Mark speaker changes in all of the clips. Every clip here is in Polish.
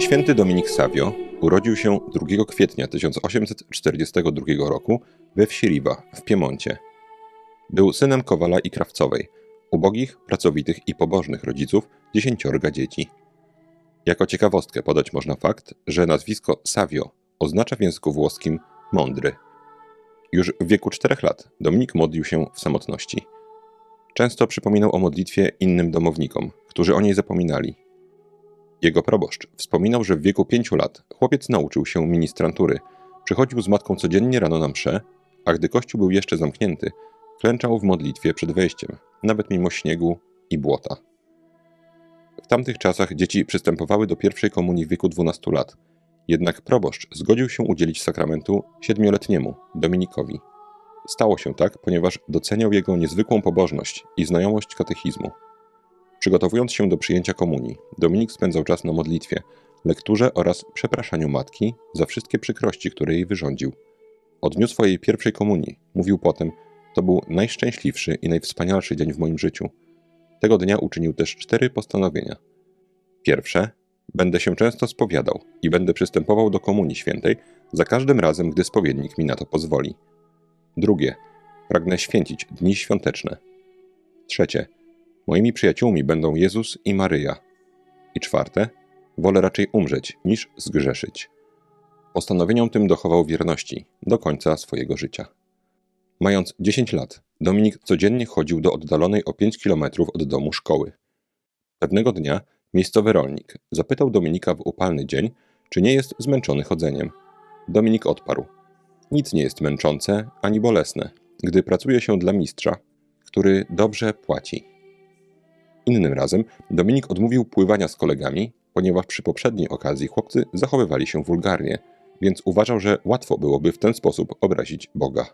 Speaker 1: Święty Dominik Savio urodził się 2 kwietnia 1842 roku we wsi Riva w Piemoncie. Był synem kowala i krawcowej, ubogich, pracowitych i pobożnych rodziców dziesięciorga dzieci. Jako ciekawostkę podać można fakt, że nazwisko Savio oznacza w języku włoskim mądry. Już w wieku czterech lat Dominik modlił się w samotności. Często przypominał o modlitwie innym domownikom, którzy o niej zapominali. Jego proboszcz wspominał, że w wieku pięciu lat chłopiec nauczył się ministrantury, przychodził z matką codziennie rano na msze, a gdy kościół był jeszcze zamknięty, klęczał w modlitwie przed wejściem, nawet mimo śniegu i błota. W tamtych czasach dzieci przystępowały do pierwszej komunii w wieku 12 lat, jednak proboszcz zgodził się udzielić sakramentu siedmioletniemu Dominikowi. Stało się tak, ponieważ doceniał jego niezwykłą pobożność i znajomość katechizmu. Przygotowując się do przyjęcia komunii, Dominik spędzał czas na modlitwie, lekturze oraz przepraszaniu matki za wszystkie przykrości, które jej wyrządził. O dniu swojej pierwszej komunii mówił potem: To był najszczęśliwszy i najwspanialszy dzień w moim życiu. Tego dnia uczynił też cztery postanowienia. Pierwsze, będę się często spowiadał i będę przystępował do komunii świętej za każdym razem, gdy spowiednik mi na to pozwoli. Drugie, pragnę święcić dni świąteczne. Trzecie, moimi przyjaciółmi będą Jezus i Maryja. I czwarte, wolę raczej umrzeć niż zgrzeszyć. Postanowieniom tym dochował wierności do końca swojego życia. Mając 10 lat, Dominik codziennie chodził do oddalonej o 5 kilometrów od domu szkoły. Pewnego dnia miejscowy rolnik zapytał Dominika w upalny dzień, czy nie jest zmęczony chodzeniem. Dominik odparł: Nic nie jest męczące ani bolesne, gdy pracuje się dla mistrza, który dobrze płaci. Innym razem Dominik odmówił pływania z kolegami, ponieważ przy poprzedniej okazji chłopcy zachowywali się wulgarnie, więc uważał, że łatwo byłoby w ten sposób obrazić Boga.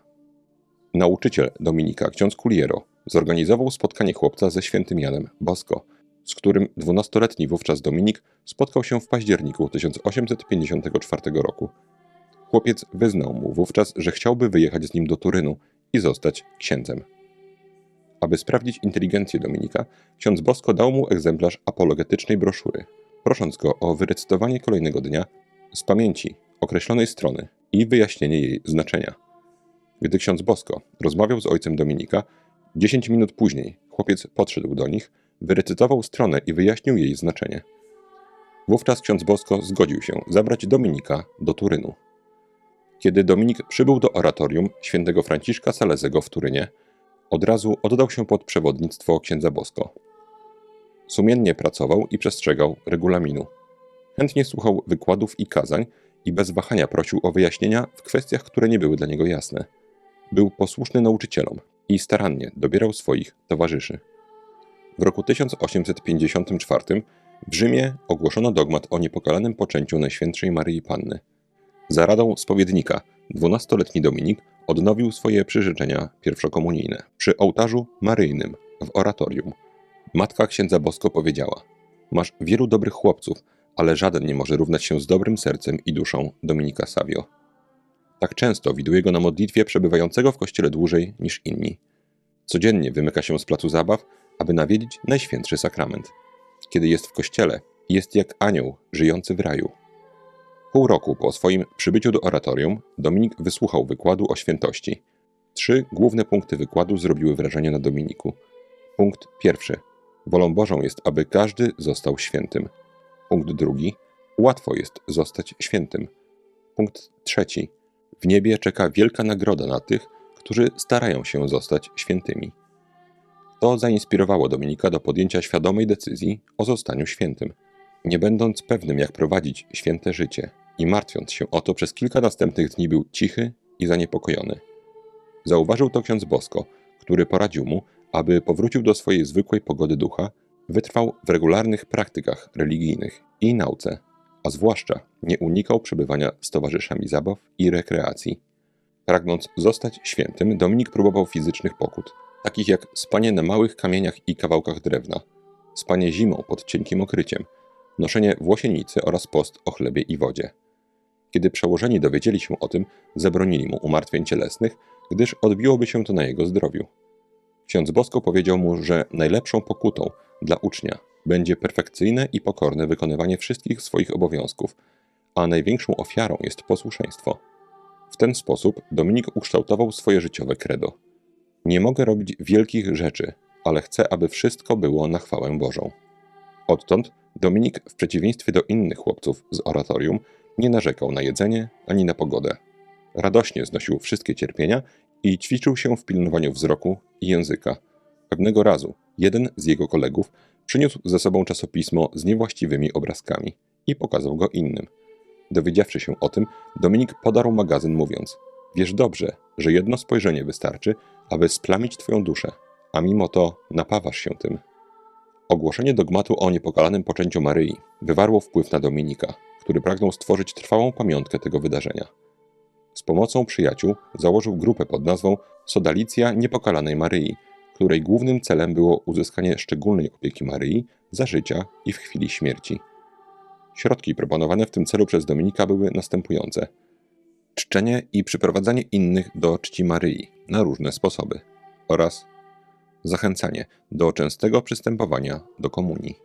Speaker 1: Nauczyciel Dominika, ksiądz Kuliero, zorganizował spotkanie chłopca ze świętym Janem Bosko, z którym dwunastoletni wówczas Dominik spotkał się w październiku 1854 roku. Chłopiec wyznał mu wówczas, że chciałby wyjechać z nim do Turynu i zostać księdzem. Aby sprawdzić inteligencję Dominika, ksiądz Bosko dał mu egzemplarz apologetycznej broszury, prosząc go o wyrecytowanie kolejnego dnia z pamięci określonej strony i wyjaśnienie jej znaczenia. Gdy ksiądz Bosko rozmawiał z ojcem Dominika, dziesięć minut później chłopiec podszedł do nich, wyrecytował stronę i wyjaśnił jej znaczenie. Wówczas ksiądz Bosko zgodził się zabrać Dominika do Turynu. Kiedy Dominik przybył do oratorium świętego Franciszka Salezego w Turynie, od razu oddał się pod przewodnictwo księdza Bosko. Sumiennie pracował i przestrzegał regulaminu. Chętnie słuchał wykładów i kazań i bez wahania prosił o wyjaśnienia w kwestiach, które nie były dla niego jasne. Był posłuszny nauczycielom i starannie dobierał swoich towarzyszy. W roku 1854 w Rzymie ogłoszono dogmat o niepokalanym poczęciu Najświętszej Maryi Panny. Za radą spowiednika, dwunastoletni Dominik odnowił swoje przyrzeczenia pierwszokomunijne przy ołtarzu maryjnym w oratorium. Matka księdza Bosko powiedziała: Masz wielu dobrych chłopców, ale żaden nie może równać się z dobrym sercem i duszą Dominika Savio. Tak często widuję go na modlitwie przebywającego w kościele dłużej niż inni. Codziennie wymyka się z placu zabaw, aby nawiedzić Najświętszy Sakrament. Kiedy jest w kościele, jest jak anioł żyjący w raju. Pół roku po swoim przybyciu do oratorium, Dominik wysłuchał wykładu o świętości. Trzy główne punkty wykładu zrobiły wrażenie na Dominiku. Punkt pierwszy. Wolą Bożą jest, aby każdy został świętym. Punkt drugi. Łatwo jest zostać świętym. Punkt trzeci. W niebie czeka wielka nagroda na tych, którzy starają się zostać świętymi. To zainspirowało Dominika do podjęcia świadomej decyzji o zostaniu świętym. Nie będąc pewnym, jak prowadzić święte życie i martwiąc się o to, przez kilka następnych dni był cichy i zaniepokojony. Zauważył to ksiądz Bosko, który poradził mu, aby powrócił do swojej zwykłej pogody ducha, wytrwał w regularnych praktykach religijnych i nauce, a zwłaszcza nie unikał przebywania z towarzyszami zabaw i rekreacji. Pragnąc zostać świętym, Dominik próbował fizycznych pokut, takich jak spanie na małych kamieniach i kawałkach drewna, spanie zimą pod cienkim okryciem, noszenie włosienicy oraz post o chlebie i wodzie. Kiedy przełożeni dowiedzieli się o tym, zabronili mu umartwień cielesnych, gdyż odbiłoby się to na jego zdrowiu. Ksiądz Bosko powiedział mu, że najlepszą pokutą dla ucznia będzie perfekcyjne i pokorne wykonywanie wszystkich swoich obowiązków, a największą ofiarą jest posłuszeństwo. W ten sposób Dominik ukształtował swoje życiowe credo. Nie mogę robić wielkich rzeczy, ale chcę, aby wszystko było na chwałę Bożą. Odtąd Dominik, w przeciwieństwie do innych chłopców z oratorium, nie narzekał na jedzenie ani na pogodę. Radośnie znosił wszystkie cierpienia i ćwiczył się w pilnowaniu wzroku i języka. Pewnego razu jeden z jego kolegów przyniósł ze sobą czasopismo z niewłaściwymi obrazkami i pokazał go innym. Dowiedziawszy się o tym, Dominik podarł magazyn, mówiąc: Wiesz dobrze, że jedno spojrzenie wystarczy, aby splamić twoją duszę, a mimo to napawasz się tym. Ogłoszenie dogmatu o niepokalanym poczęciu Maryi wywarło wpływ na Dominika, który pragnął stworzyć trwałą pamiątkę tego wydarzenia. Z pomocą przyjaciół założył grupę pod nazwą Sodalicja Niepokalanej Maryi, której głównym celem było uzyskanie szczególnej opieki Maryi za życia i w chwili śmierci. Środki proponowane w tym celu przez Dominika były następujące: czczenie i przyprowadzanie innych do czci Maryi na różne sposoby oraz zachęcanie do częstego przystępowania do komunii.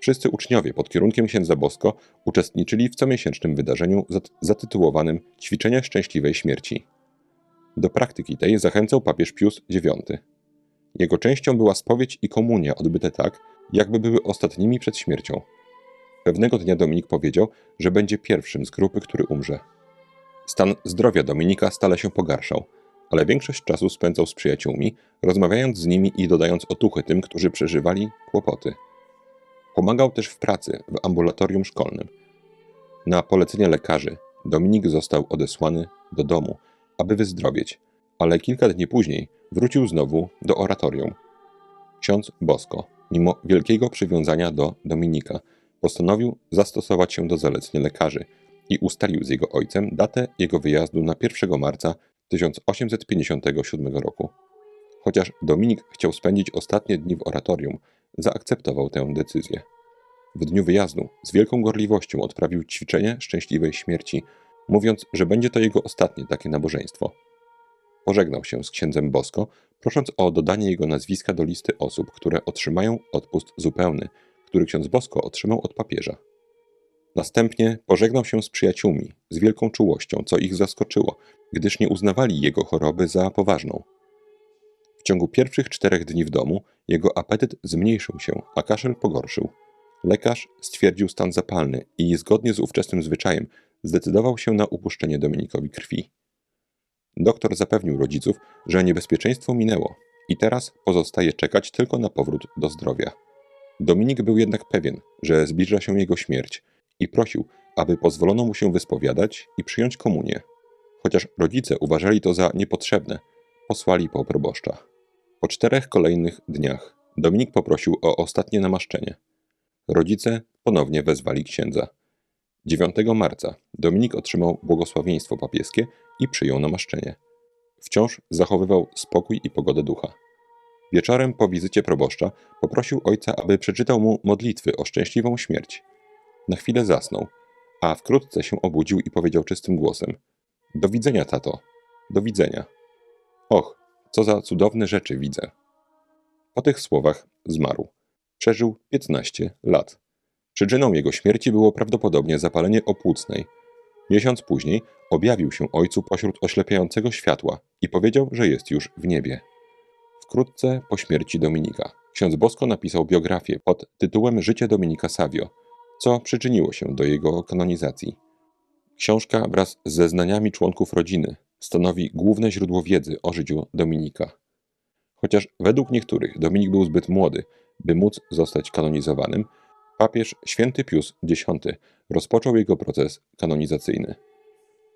Speaker 1: Wszyscy uczniowie pod kierunkiem księdza Bosko uczestniczyli w comiesięcznym wydarzeniu zatytułowanym Ćwiczenie szczęśliwej śmierci. Do praktyki tej zachęcał papież Pius IX. Jego częścią była spowiedź i komunia odbyte tak, jakby były ostatnimi przed śmiercią. Pewnego dnia Dominik powiedział, że będzie pierwszym z grupy, który umrze. Stan zdrowia Dominika stale się pogarszał, ale większość czasu spędzał z przyjaciółmi, rozmawiając z nimi i dodając otuchy tym, którzy przeżywali kłopoty. Pomagał też w pracy w ambulatorium szkolnym. Na polecenie lekarzy Dominik został odesłany do domu, aby wyzdrowieć, ale kilka dni później wrócił znowu do oratorium. Ksiądz Bosko, mimo wielkiego przywiązania do Dominika, postanowił zastosować się do zaleceń lekarzy i ustalił z jego ojcem datę jego wyjazdu na 1 marca 1857 roku. Chociaż Dominik chciał spędzić ostatnie dni w oratorium, zaakceptował tę decyzję. W dniu wyjazdu z wielką gorliwością odprawił ćwiczenie szczęśliwej śmierci, mówiąc, że będzie to jego ostatnie takie nabożeństwo. Pożegnał się z księdzem Bosko, prosząc o dodanie jego nazwiska do listy osób, które otrzymają odpust zupełny, który ksiądz Bosko otrzymał od papieża. Następnie pożegnał się z przyjaciółmi z wielką czułością, co ich zaskoczyło, gdyż nie uznawali jego choroby za poważną. W ciągu pierwszych czterech dni w domu jego apetyt zmniejszył się, a kaszel pogorszył. Lekarz stwierdził stan zapalny i zgodnie z ówczesnym zwyczajem zdecydował się na upuszczenie Dominikowi krwi. Doktor zapewnił rodziców, że niebezpieczeństwo minęło i teraz pozostaje czekać tylko na powrót do zdrowia. Dominik był jednak pewien, że zbliża się jego śmierć i prosił, aby pozwolono mu się wyspowiadać i przyjąć komunię. Chociaż rodzice uważali to za niepotrzebne, posłali po proboszcza. Po czterech kolejnych dniach Dominik poprosił o ostatnie namaszczenie. Rodzice ponownie wezwali księdza. 9 marca Dominik otrzymał błogosławieństwo papieskie i przyjął namaszczenie. Wciąż zachowywał spokój i pogodę ducha. Wieczorem po wizycie proboszcza poprosił ojca, aby przeczytał mu modlitwy o szczęśliwą śmierć. Na chwilę zasnął, a wkrótce się obudził i powiedział czystym głosem: Do widzenia, tato, do widzenia. Och, co za cudowne rzeczy widzę. Po tych słowach zmarł. Przeżył 15 lat. Przyczyną jego śmierci było prawdopodobnie zapalenie opłucnej. Miesiąc później objawił się ojcu pośród oślepiającego światła i powiedział, że jest już w niebie. Wkrótce po śmierci Dominika ksiądz Bosko napisał biografię pod tytułem Życie Dominika Savio, co przyczyniło się do jego kanonizacji. Książka wraz z zeznaniami członków rodziny stanowi główne źródło wiedzy o życiu Dominika. Chociaż według niektórych Dominik był zbyt młody, by móc zostać kanonizowanym, papież święty Pius X rozpoczął jego proces kanonizacyjny.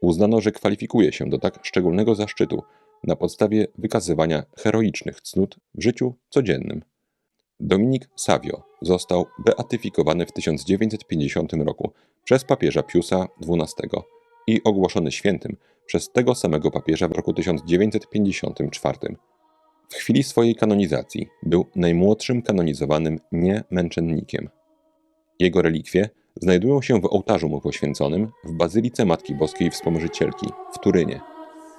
Speaker 1: Uznano, że kwalifikuje się do tak szczególnego zaszczytu na podstawie wykazywania heroicznych cnót w życiu codziennym. Dominik Savio został beatyfikowany w 1950 roku przez papieża Piusa XII i ogłoszony świętym przez tego samego papieża w roku 1954. W chwili swojej kanonizacji był najmłodszym kanonizowanym niemęczennikiem. Jego relikwie znajdują się w ołtarzu mu poświęconym w Bazylice Matki Boskiej Wspomożycielki w Turynie.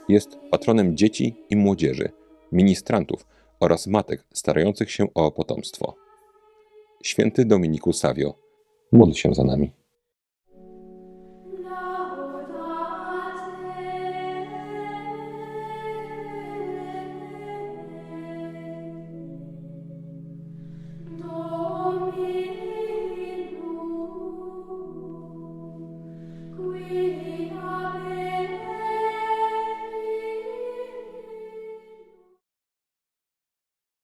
Speaker 1: Jest patronem dzieci i młodzieży, ministrantów oraz matek starających się o potomstwo. Święty Dominiku Savio, módl się za nami.